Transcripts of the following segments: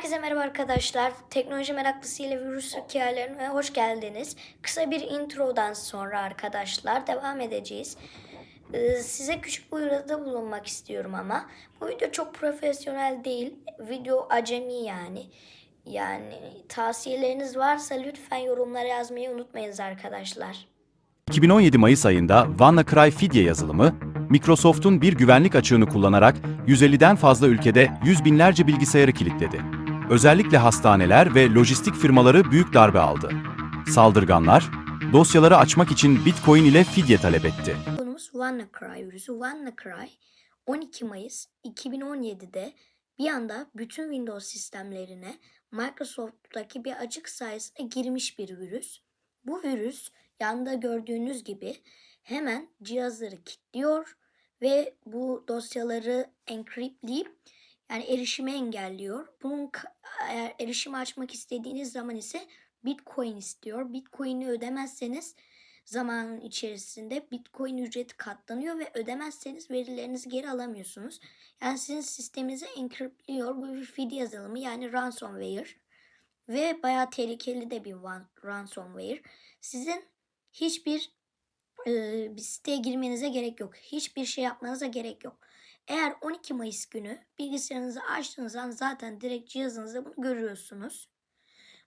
Herkese merhaba arkadaşlar. Teknoloji meraklısı ile virüs hikayelerine hoş geldiniz. Kısa bir introdan sonra arkadaşlar devam edeceğiz. Ee, size küçük bir uyarıda bulunmak istiyorum ama bu video çok profesyonel değil. Video acemi yani. Yani tavsiyeleriniz varsa lütfen yorumlara yazmayı unutmayınız arkadaşlar. 2017 Mayıs ayında WannaCry Fidye yazılımı, Microsoft'un bir güvenlik açığını kullanarak 150'den fazla ülkede yüz binlerce bilgisayarı kilitledi. Özellikle hastaneler ve lojistik firmaları büyük darbe aldı. Saldırganlar, dosyaları açmak için Bitcoin ile fidye talep etti. Konumuz WannaCry virüsü. WannaCry 12 Mayıs 2017'de bir anda bütün Windows sistemlerine Microsoft'taki bir açık sayesinde girmiş bir virüs. Bu virüs yanda gördüğünüz gibi hemen cihazları kilitliyor ve bu dosyaları encryptleyip yani erişimi engelliyor. Bunun eğer erişimi açmak istediğiniz zaman ise Bitcoin istiyor. Bitcoin'i ödemezseniz zamanın içerisinde Bitcoin ücreti katlanıyor ve ödemezseniz verilerinizi geri alamıyorsunuz. Yani sizin sisteminizi encryptliyor. Bu bir fidye yazılımı yani ransomware ve bayağı tehlikeli de bir ransomware. Sizin hiçbir e, bir siteye girmenize gerek yok. Hiçbir şey yapmanıza gerek yok. Eğer 12 Mayıs günü bilgisayarınızı açtığınız an zaten direkt cihazınızda bunu görüyorsunuz.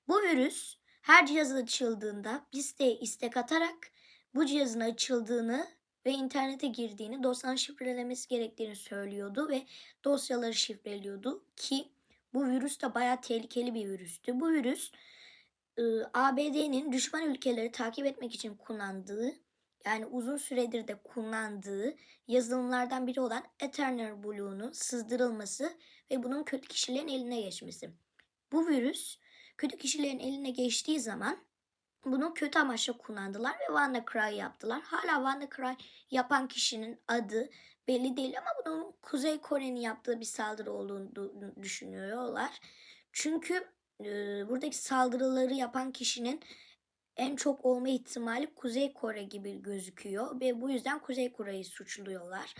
Bu virüs her cihaz açıldığında bir siteye istek atarak bu cihazın açıldığını ve internete girdiğini, dosyanın şifrelemesi gerektiğini söylüyordu ve dosyaları şifreliyordu ki bu virüs de bayağı tehlikeli bir virüstü. Bu virüs ıı, ABD'nin düşman ülkeleri takip etmek için kullandığı yani uzun süredir de kullandığı yazılımlardan biri olan Ethernet Blue'nun sızdırılması ve bunun kötü kişilerin eline geçmesi. Bu virüs kötü kişilerin eline geçtiği zaman bunu kötü amaçla kullandılar ve WannaCry yaptılar. Hala WannaCry yapan kişinin adı belli değil ama bunun Kuzey Kore'nin yaptığı bir saldırı olduğunu du- düşünüyorlar. Çünkü e, buradaki saldırıları yapan kişinin en çok olma ihtimali Kuzey Kore gibi gözüküyor ve bu yüzden Kuzey Kore'yi suçluyorlar.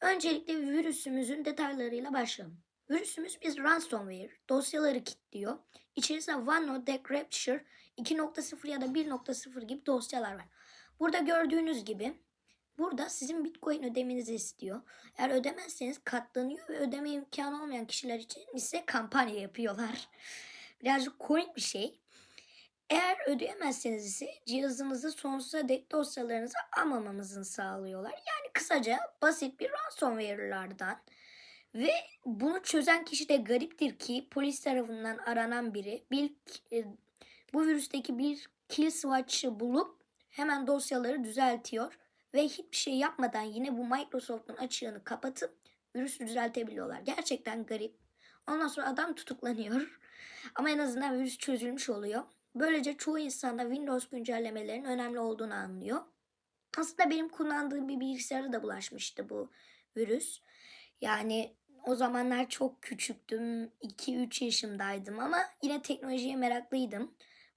Öncelikle virüsümüzün detaylarıyla başlayalım. Virüsümüz bir ransomware. Dosyaları kilitliyor. İçerisinde OneNote, Decryption 2.0 ya da 1.0 gibi dosyalar var. Burada gördüğünüz gibi burada sizin Bitcoin ödemenizi istiyor. Eğer ödemezseniz katlanıyor ve ödeme imkanı olmayan kişiler için ise kampanya yapıyorlar. Birazcık komik bir şey. Eğer ödeyemezseniz ise cihazınızı sonsuza dek dosyalarınızı almamamızını sağlıyorlar. Yani kısaca basit bir ransomware'lardan. Ve bunu çözen kişi de gariptir ki polis tarafından aranan biri bir, e, bu virüsteki bir kill swatch'ı bulup hemen dosyaları düzeltiyor ve hiçbir şey yapmadan yine bu Microsoft'un açığını kapatıp virüsü düzeltebiliyorlar. Gerçekten garip. Ondan sonra adam tutuklanıyor. Ama en azından virüs çözülmüş oluyor. Böylece çoğu insan da Windows güncellemelerinin önemli olduğunu anlıyor. Aslında benim kullandığım bir bilgisayara da bulaşmıştı bu virüs. Yani o zamanlar çok küçüktüm. 2-3 yaşımdaydım ama yine teknolojiye meraklıydım.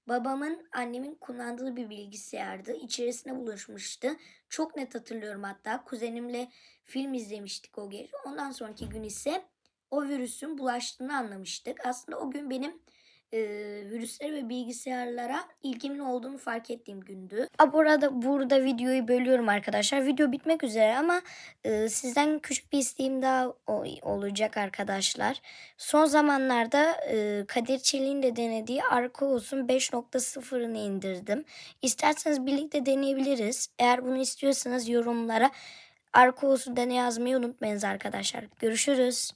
Babamın, annemin kullandığı bir bilgisayardı. İçerisine buluşmuştu. Çok net hatırlıyorum hatta. Kuzenimle film izlemiştik o gece. Ondan sonraki gün ise o virüsün bulaştığını anlamıştık. Aslında o gün benim e, virüslere ve bilgisayarlara ilgimin olduğunu fark ettiğim gündü. A, burada burada videoyu bölüyorum arkadaşlar. Video bitmek üzere ama e, sizden küçük bir isteğim daha olacak arkadaşlar. Son zamanlarda e, Kadir Çelik'in de denediği Arkaos'un 5.0'ını indirdim. İsterseniz birlikte deneyebiliriz. Eğer bunu istiyorsanız yorumlara Arkaos'u dene yazmayı unutmayınız arkadaşlar. Görüşürüz.